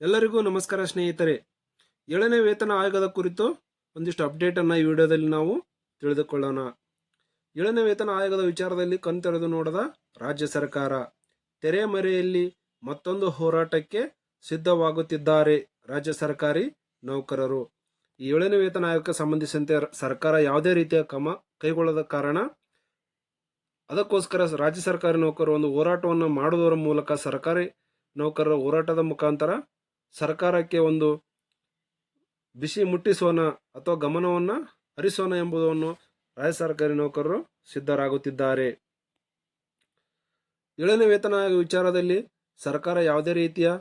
ಎಲ್ಲರಿಗೂ ನಮಸ್ಕಾರ ಸ್ನೇಹಿತರೆ. ಏಳನೇ ವೇತನ ಆಯೋಗದ ಕುರಿತು ಒಂದಿಷ್ಟು ಅಪ್ಡೇಟ್ ಅನ್ನ ಈ ವಿಡಿಯೋದಲ್ಲಿ ನಾವು ತಿಳಿದುಕೊಳ್ಳೋಣ. ಏಳನೇ ವೇತನ ಆಯೋಗದ ವಿಚಾರದಲ್ಲಿ ಕಣ್ತೆರೆದು ನೋಡದ ರಾಜ್ಯ ಸರ್ಕಾರ. ತೆರೆಮರೆಯಲ್ಲಿ ಮತ್ತೊಂದು ಹೋರಾಟಕ್ಕೆ ಸಿದ್ಧವಾಗುತ್ತಿದ್ದಾರೆ ರಾಜ್ಯ ಸರ್ಕಾರಿ ನೌಕರರು. ಈ ಏಳನೇ ವೇತನ ಆಯೋಗಕ್ಕೆ ಸಂಬಂಧಿಸಿದಂತೆ ಸರ್ಕಾರ ಯಾವುದೇ ರೀತಿಯ ಕ್ರಮ ಕೈಗೊಳ್ಳದ ಕಾರಣ ಅದಕ್ಕೋಸ್ಕರ ರಾಜ್ಯ ಸರ್ಕಾರಿ ನೌಕರರು ಒಂದು ಹೋರಾಟವನ್ನು ಮಾಡುವುದರ ಮೂಲಕ ಸರ್ಕಾರಿ ನೌಕರರ ಹೋರಾಟದ ಮುಖಾಂತರ ಸರ್ಕಾರಕ್ಕೆ ಒಂದು ಬಿಸಿ ಮುಟ್ಟಿಸೋಣ ಅಥವಾ ಗಮನವನ್ನ ಹರಿಸೋಣ ಎಂಬುದನ್ನು ರಾಜ್ಯ ಸರ್ಕಾರಿ ನೌಕರರು ಸಿದ್ಧರಾಗುತ್ತಿದ್ದಾರೆ. ಏಳನೇ ವೇತನ ವಿಚಾರದಲ್ಲಿ ಸರ್ಕಾರ ಯಾವುದೇ ರೀತಿಯ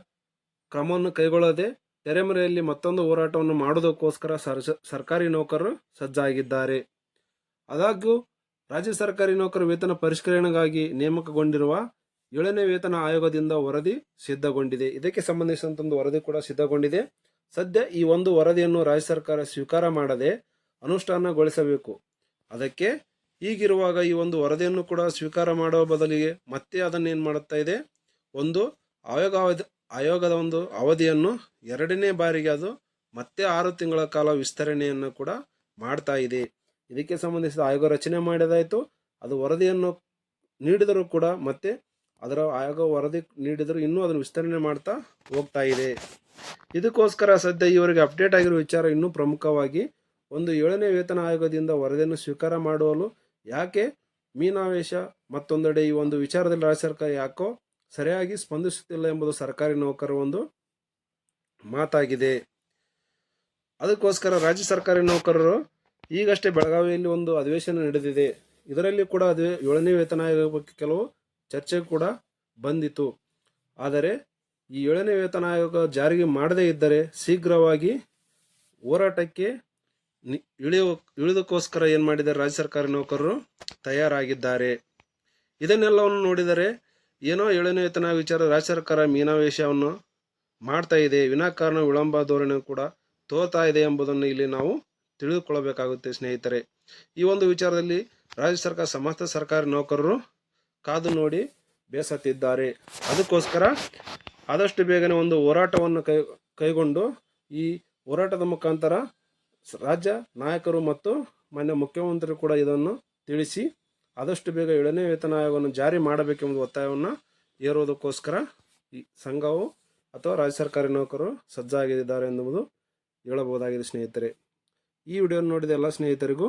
ಕ್ರಮವನ್ನು ಕೈಗೊಳ್ಳದೆ ತೆರೆಮರೆಯಲ್ಲಿ ಮತ್ತೊಂದು ಹೋರಾಟವನ್ನು ಮಾಡುವುದಕ್ಕೋಸ್ಕರ ಸರ್- ಸರ್ಕಾರಿ ನೌಕರರು ಸಜ್ಜಾಗಿದ್ದಾರೆ. ಆದಾಗ್ಯೂ ರಾಜ್ಯ ಸರ್ಕಾರಿ ನೌಕರ ವೇತನ ಪರಿಷ್ಕರಣೆಗಾಗಿ ನೇಮಕಗೊಂಡಿರುವ ಏಳನೇ ವೇತನ ಆಯೋಗದಿಂದ ವರದಿ ಸಿದ್ಧಗೊಂಡಿದೆ. ಇದಕ್ಕೆ ಸಂಬಂಧಿಸಿದಂತ ಒಂದು ವರದಿ ಕೂಡ ಸಿದ್ಧಗೊಂಡಿದೆ. ಸದ್ಯ ಈ ಒಂದು ವರದಿಯನ್ನು ರಾಜ್ಯ ಸರ್ಕಾರ ಸ್ವೀಕಾರ ಮಾಡದೆ ಅನುಷ್ಠಾನಗೊಳಿಸಬೇಕು. ಅದಕ್ಕೆ ಈಗಿರುವಾಗ ಈ ಒಂದು ವರದಿಯನ್ನು ಕೂಡ ಸ್ವೀಕಾರ ಮಾಡುವ ಬದಲಿಗೆ ಮತ್ತೆ ಅದನ್ನು ಏನು ಮಾಡುತ್ತಾ ಇದೆ? ಒಂದು ಆಯೋಗ ಆಯೋಗದ ಒಂದು ಅವಧಿಯನ್ನು ಎರಡನೇ ಬಾರಿಗೆ ಅದು ಮತ್ತೆ ಆರು ತಿಂಗಳ ಕಾಲ ವಿಸ್ತರಣೆಯನ್ನು ಕೂಡ ಮಾಡ್ತಾ ಇದೆ. ಇದಕ್ಕೆ ಸಂಬಂಧಿಸಿದ ಆಯೋಗ ರಚನೆ ಮಾಡಿದಾಯಿತು. ಅದು ವರದಿಯನ್ನು ನೀಡಿದರೂ ಕೂಡ ಮತ್ತೆ ಅದರ ಆಯೋಗ ವರದಿ ನೀಡಿದರೂ ಇನ್ನೂ ಅದನ್ನು ವಿಸ್ತರಣೆ ಮಾಡ್ತಾ ಹೋಗ್ತಾ ಇದೆ. ಇದಕ್ಕೋಸ್ಕರ ಸದ್ಯ ಇವರಿಗೆ ಅಪ್ಡೇಟ್ ಆಗಿರುವ ವಿಚಾರ ಇನ್ನೂ ಪ್ರಮುಖವಾಗಿ ಒಂದು ಏಳನೇ ವೇತನ ಆಯೋಗದಿಂದ ವರದಿಯನ್ನು ಸ್ವೀಕಾರ ಮಾಡುವಲು ಯಾಕೆ ಮೀನಾವೇಶ ಮತ್ತೊಂದೆಡೆ ಈ ಒಂದು ವಿಚಾರದಲ್ಲಿ ರಾಜ್ಯ ಸರ್ಕಾರ ಯಾಕೋ ಸರಿಯಾಗಿ ಸ್ಪಂದಿಸುತ್ತಿಲ್ಲ ಎಂಬುದು ಸರ್ಕಾರಿ ನೌಕರರ ಒಂದು ಮಾತಾಗಿದೆ. ಅದಕ್ಕೋಸ್ಕರ ರಾಜ್ಯ ಸರ್ಕಾರಿ ನೌಕರರು ಈಗಷ್ಟೇ ಬೆಳಗಾವಿಯಲ್ಲಿ ಒಂದು ಅಧಿವೇಶನ ನಡೆದಿದೆ. ಇದರಲ್ಲಿ ಕೂಡ ಅದೇ ಏಳನೇ ವೇತನ ಬಗ್ಗೆ ಕೆಲವು ಚರ್ಚೆ ಕೂಡ ಬಂದಿತು ಆದರೆ ಈ ಏಳನೇ ವೇತನ ಆಯೋಗ ಜಾರಿಗೆ ಮಾಡದೇ ಇದ್ದರೆ ಶೀಘ್ರವಾಗಿ ಹೋರಾಟಕ್ಕೆ ಇಳಿಯೋ ಇಳಿದಕ್ಕೋಸ್ಕರ ಏನು ಮಾಡಿದ್ದಾರೆ ರಾಜ್ಯ ಸರ್ಕಾರಿ ನೌಕರರು ತಯಾರಾಗಿದ್ದಾರೆ. ಇದನ್ನೆಲ್ಲವನ್ನು ನೋಡಿದರೆ ಏನೋ ಏಳನೇ ವೇತನ ವಿಚಾರ ರಾಜ್ಯ ಸರ್ಕಾರ ಮೀನಾವೇಶವನ್ನು ಮಾಡ್ತಾ ಇದೆ. ವಿನಾಕಾರಣ ವಿಳಂಬ ಧೋರಣೆ ಕೂಡ ತೋತಾ ಇದೆ ಎಂಬುದನ್ನು ಇಲ್ಲಿ ನಾವು ತಿಳಿದುಕೊಳ್ಳಬೇಕಾಗುತ್ತೆ ಸ್ನೇಹಿತರೆ. ಈ ಒಂದು ವಿಚಾರದಲ್ಲಿ ರಾಜ್ಯ ಸರ್ಕಾರ, ಸಮಸ್ತ ಸರ್ಕಾರಿ ನೌಕರರು ಕಾದು ನೋಡಿ ಬೇಸತ್ತಿದ್ದಾರೆ. ಅದಕ್ಕೋಸ್ಕರ ಆದಷ್ಟು ಬೇಗನೆ ಒಂದು ಹೋರಾಟವನ್ನು ಕೈ, ಕೈಗೊಂಡು ಈ ಹೋರಾಟದ ಮುಖಾಂತರ ರಾಜ್ಯ ನಾಯಕರು ಮತ್ತು ಮಾನ್ಯ ಮುಖ್ಯಮಂತ್ರಿ ಕೂಡ ಇದನ್ನು ತಿಳಿಸಿ ಆದಷ್ಟು ಬೇಗ ಏಳನೇ ವೇತನ ಆಯೋಗವನ್ನು ಜಾರಿ ಮಾಡಬೇಕೆಂಬ ಒತ್ತಾಯವನ್ನು ಏರೋದಕ್ಕೋಸ್ಕರ ಈ ಸಂಘವು ಅಥವಾ ರಾಜ್ಯ ಸರ್ಕಾರಿ ನೌಕರರು ಸಜ್ಜಾಗಿದ್ದಾರೆ ಎನ್ನುವುದು ಹೇಳಬಹುದಾಗಿದೆ ಸ್ನೇಹಿತರೆ. ಈ ವಿಡಿಯೋ ನೋಡಿದ ಎಲ್ಲ ಸ್ನೇಹಿತರಿಗೂ